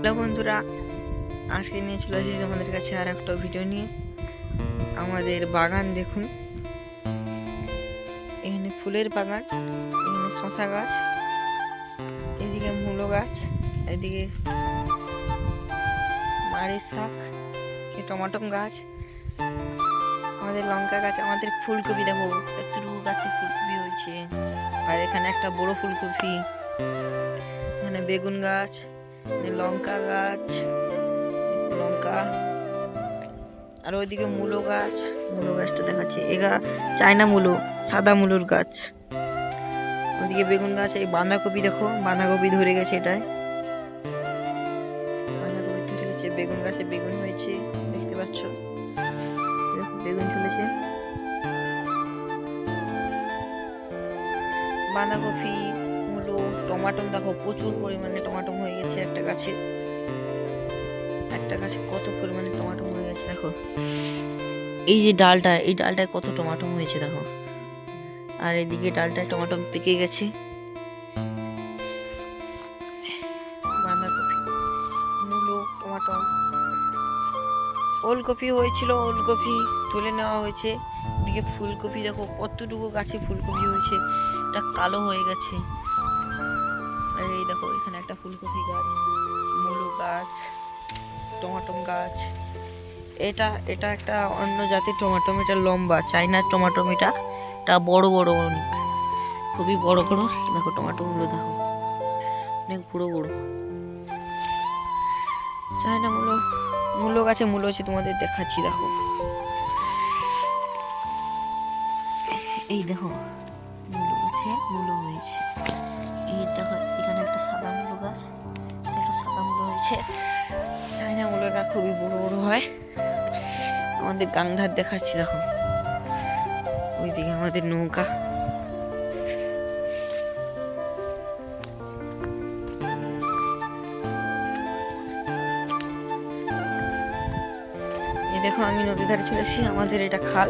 Hello বন্ধুরা, আজকে নিয়ে চলে এসেছি তোমাদের কাছে আর একটা ভিডিও নিয়ে। আমাদের বাগান দেখুন। এখানে ফুলের বাগান, এখানে শশা গাছ, এদিকে মূলো গাছ, এদিকে মাড়ির শাক এ টমাটো গাছ, আমাদের লঙ্কা গাছ, আমাদের ফুলকপি দেখো এতটুকু গাছে ফুলকপি হয়েছে। আর এখানে একটা বড় ফুলকপি, এখানে বেগুন গাছ লঙ্কা গাছ, লঙ্কা, আর ওইদিকে মূলো গাছ, মূলো গাছটা দেখাচ্ছে। এগা চায়না মূলো, সাদা মূলোর গাছ। ওইদিকে বেগুন গাছ, এই বাঁধাকপি দেখো, বাঁধাকপি ধরে গেছে এটায়। বাঁধাকপি ধরে গেছে, বেগুন গাছে বেগুন হয়েছে, দেখতে পাচ্ছ? বেগুন চলেছে বাঁধাকপি টমাটো দেখো প্রচুর পরিমাণে টমাটো হয়ে গেছে একটা গাছে। একটা গাছে কত পরিমাণে টমাটো হয়ে গেছে, দেখো। এই যে ডালটা, এই ডালটায় কত টমাটো হয়েছে, দেখো। আর এদিকে ডালটায় টমাটো পেকে গেছে। বাঁধাকপি ওলকপি হয়েছিল, ওলকপি তুলে নেওয়া হয়েছে। এদিকে ফুলকপি, দেখো কতটুকু গাছে ফুলকপি হয়েছে, এটা কালো হয়ে গেছে। এই দেখো, এখানে একটা ফুলকপি গাছ, মূলো গাছ টমাটো গাছ। এটা এটা একটা অন্য জাতের টমাটো এটা লম্বা চাইনার টমাটো এটা এটা বড় বড় অনেক, খুবই বড় বড়। দেখো টমাটোগুলো দেখো, অনেক বড় বড়। চাইনা মূলো মূলো গাছে মূলো আছে, তোমাদের দেখাচ্ছি, দেখো। এই দেখো, মূলো গাছে মূলো হয়েছে। এই দেখো, এখানে একটা সাদা মূলো গাছ। দেখো সাদা মূলো হয়েছে। চাইনা মূলো গাছ খুবই বড় বড় হয়। আমাদের গাংধার দেখাচ্ছি, দেখো। ওইদিকে আমাদের নৌকা। দেখো, আমি নদী ধারে চলেছি আমাদের এটা খাল।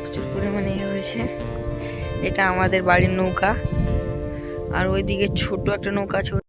প্রচুর পরিমাণে ইয়ে হয়েছে। এটা আমাদের বাড়ির নৌকা। আর ওইদিকে ছোট একটা নৌকা আছে